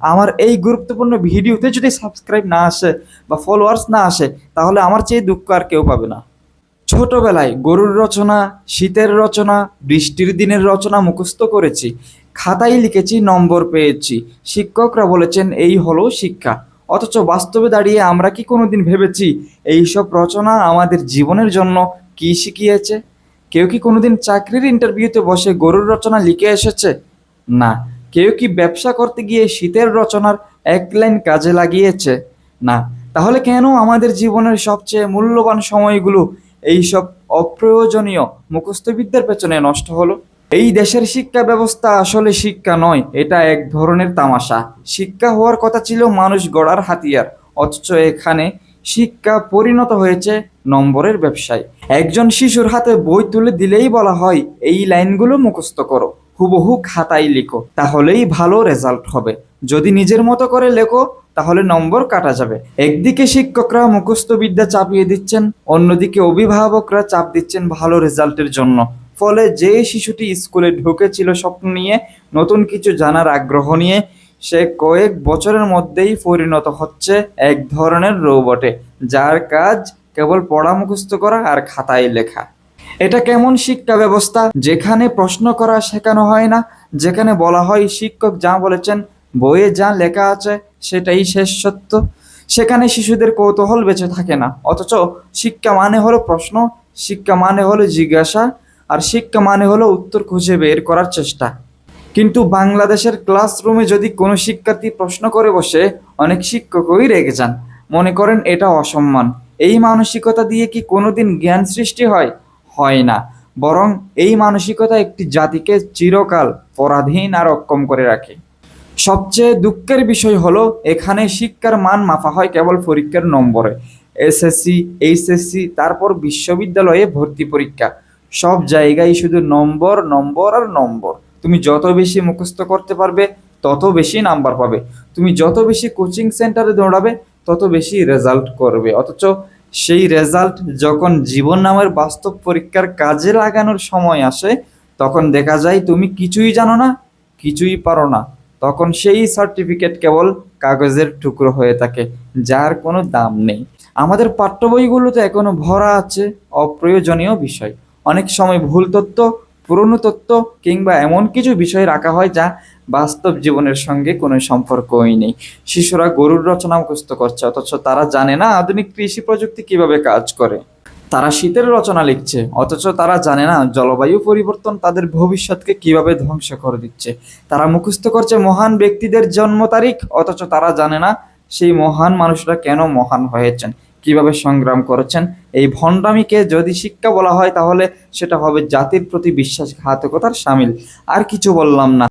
আমার এই গুরুত্বপূর্ণ ভিডিওতে যদি সাবস্ক্রাইব না আসে বা ফলোয়ার্স না আসে, তাহলে আমার চেয়ে দুঃখ আর কেউ পাবে না। ছোটবেলায় গরুর রচনা, শীতের রচনা, বৃষ্টির দিনের রচনা মুখস্থ করেছি। খাতায় লিখেছি, নম্বর পেয়েছি। শিক্ষকরা বলেছেন, এই হলো শিক্ষা। অথচ বাস্তবে দাঁড়িয়ে আমরা কি কোনোদিন ভেবেছি এই সব রচনা আমাদের জীবনের জন্য কি শিখিয়েছে? কেউ কি কোনোদিন চাকরির ইন্টারভিউতে বসে গরুর রচনা লিখে এসেছে? না। কেউ কি ব্যবসা করতে গিয়ে শীতের রচনার এক লাইন কাজে লাগিয়েছে? না। তাহলে কেন আমাদের জীবনের সবচেয়ে মূল্যবান সময়গুলো এইসব অপ্রয়োজনীয় মুখস্থবিদ্যার পেছনে নষ্ট হলো? এই দেশের শিক্ষা ব্যবস্থা আসলে শিক্ষা নয়, এটা এক ধরনের তামাশা। শিক্ষা হওয়ার কথা ছিল মানুষ গড়ার হাতিয়ার, অথচ এখানে শিক্ষা পরিণত হয়েছে নম্বরের ব্যবসায়। একজন শিশুর হাতে বই তুলে দিলেই বলা হয়, এই লাইনগুলো মুখস্থ করো। হুবহু খাতায় লিখো, তাহলেই ভালো রেজাল্ট হবে। যদি নিজের মতো করে লেখো, তাহলে নম্বর কাটা যাবে। একদিকে শিক্ষকরা মুখস্থ বিদ্যা চাপিয়ে দিচ্ছেন, অন্যদিকে অভিভাবকরা চাপ দিচ্ছেন ভালো রেজাল্টের জন্য। ফলে যে শিশুটি স্কুলে ঢুকেছিল স্বপ্ন নিয়ে, নতুন কিছু জানার আগ্রহ নিয়ে, সে কয়েক বছরের মধ্যেই পরিণত হচ্ছে এক ধরনের রোবটে, যার কাজ কেবল পড়া মুখস্থ করা আর খাতায় লেখা। এটা কেমন শিক্ষা ব্যবস্থা? যেখানে প্রশ্ন করা শেখানো হয় না, যেখানে বলা হয় শিক্ষক যা বলেছেন, বইয়ে যা লেখা আছে, সেটাই শেষ সত্য। সেখানে শিশুদের কৌতূহল বেঁচে থাকে না। অথচ শিক্ষা মানে হলো প্রশ্ন, শিক্ষা মানে হলো জিজ্ঞাসা, আর শিক্ষা মানে হলো উত্তর খুঁজে বের করার চেষ্টা। কিন্তু বাংলাদেশের ক্লাসরুমে যদি কোনো শিক্ষার্থী প্রশ্ন করে বসে, অনেক শিক্ষকই রেগে যান। মনে করেন এটা অসম্মান। এই মানসিকতা দিয়ে কি কোনোদিন জ্ঞান সৃষ্টি হয়? হয় না, বরং এই মানসিকতা একটি জাতিকে চিরকাল পরাধীন আর অক্ষম করে রাখে। সবচেয়ে দুঃখের বিষয় হলো, এখানে শিক্ষার মান মাফা হয় কেবল পরীক্ষার নম্বরে। এসএসসি, এইচএসসি, তারপর বিশ্ববিদ্যালয়ে ভর্তি পরীক্ষা। সব জায়গায় শুধু নম্বর নম্বর আর নম্বর। তুমি যত বেশি মুখস্থ করতে পারবে, তত বেশি নাম্বার পাবে। তুমি যত বেশি কোচিং সেন্টারে দৌড়াবে, তত বেশি রেজাল্ট করবে। অথচ সেই রেজাল্ট যখন জীবন নামের বাস্তব পরীক্ষার কাজে লাগানোর সময় আসে, তখন দেখা যায় তুমি কিছুই জানো না, কিছুই পারো না। তখন সেই সার্টিফিকেট কেবল কাগজের টুকরো হয়ে থাকে, যার কোনো দাম নেই। আমাদের পাঠ্য বইগুলোতে এখনও ভরা আছে অপ্রয়োজনীয় বিষয়। অনেক সময় ভুল তথ্য পুরনো তত্ত্ব কিংবা এমন কিছু বিষয় রাখা হয় যা বাস্তব জীবনের সঙ্গে কোনো সম্পর্কই নেই। শিশুরা গরুর রচনা মুখস্থ করছে, অথচ তারা জানে না আধুনিক কৃষি প্রযুক্তি কীভাবে কাজ করে। তারা শীতের রচনা লিখছে, অথচ তারা জানে না জলবায়ু পরিবর্তন তাদের ভবিষ্যৎকে কীভাবে ধ্বংস করে দিচ্ছে। তারা মুখস্থ করছে মহান ব্যক্তিদের জন্ম তারিখ, অথচ তারা জানে না সেই মহান মানুষরা কেন মহান হয়েছেন। কীভাবে সংগ্রাম করেছেন? এই ভণ্ডামিকে যদি শিক্ষা বলা হয়, তাহলে সেটা হবে জাতির প্রতি বিশ্বাসঘাতকতার সামিল। আর কিছু বললাম না।